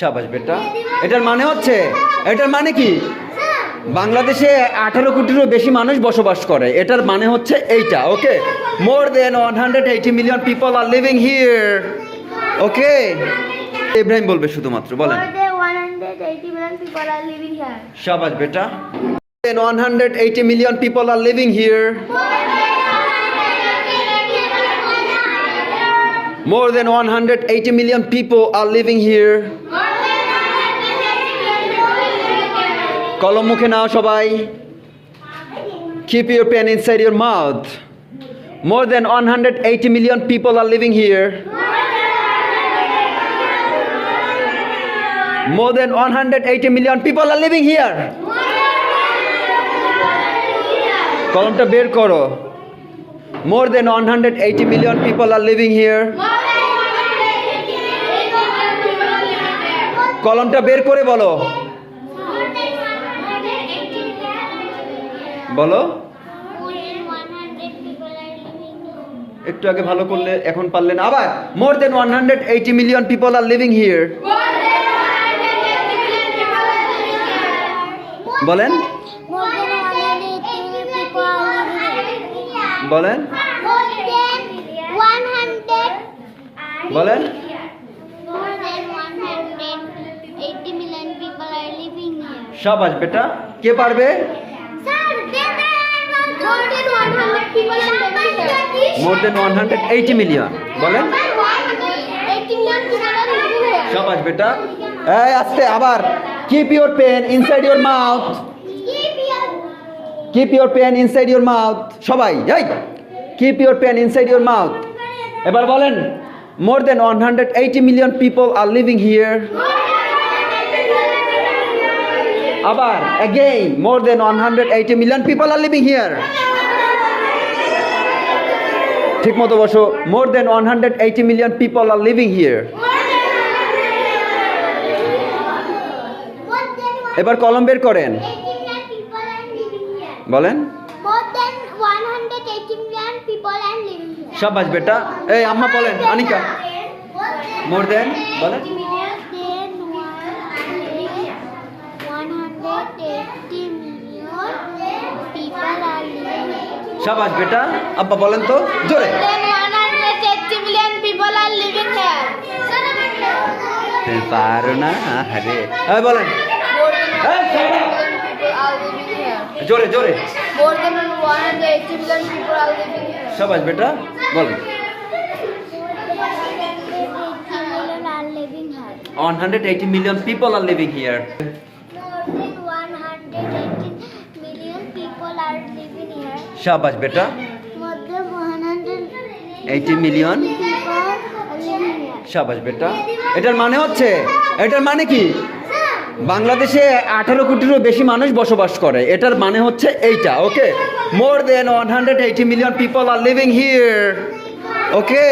সাবাস বেটা। এটার মানে হচ্ছে এটার মানে কি? বাংলাদেশে আঠারো কোটিরও বেশি মানুষ বসবাস করে। এটার মানে হচ্ছে এইটা okay? More than one hundred eighty million people are living here okay? Ibrahim বলবে শুধুমাত্র বলেন। More than 180 million people are living here. শাবাশ বেটা। Than one hundred eighty million people are living here more than one hundred eighty million people are living here কলম মুখে নাও সবাই। Keep your pen inside your mouth more than one hundred eighty million people are living here more than one hundred eighty million people are living here কলমটা বের করো। More than one hundred eighty million people are living here কলমটা বের করে বলো। বলো। একটু আগে ভালো করলে এখন পারলেন আবার more than one hundred eighty million people are living here বলেন। বলেন। বলেন। সব বেটা কে পারবে? More than one hundred eighty million বলেন। 180 million people are living here. সাবাস বেটা এই, আস্তে, আবার। Keep your pen inside your mouth keep your pen inside your mouth সবাই, এই। Keep your pen inside your mouth এবার বলেন more than one hundred eighty million people are living here আবার again more than one hundred eighty million people are living here ঠিক মতো বসো। More than one hundred eighty million people are living here এবার কলম বের করেন। 180 million people are living here. বলেন। More than 180 million people are living here. সাবাস বেটা। এই আম্মা বলেন অনিকা মোর দেন বলেন। সাবাস বেটা আব্বা বলেন তো জোরে পারো না আরে এই বলেন জোরে জোরে More than 180 million people are living here. Here. বেটা? More than 100 eighty million. সাবাস বেটা। এটার মানে হচ্ছে, এটার মানে কি? বাংলাদেশে আঠারো কোটিরও বেশি মানুষ বসবাস করে। এটার মানে হচ্ছে এইটা okay more than one hundred eighty million people are living here okay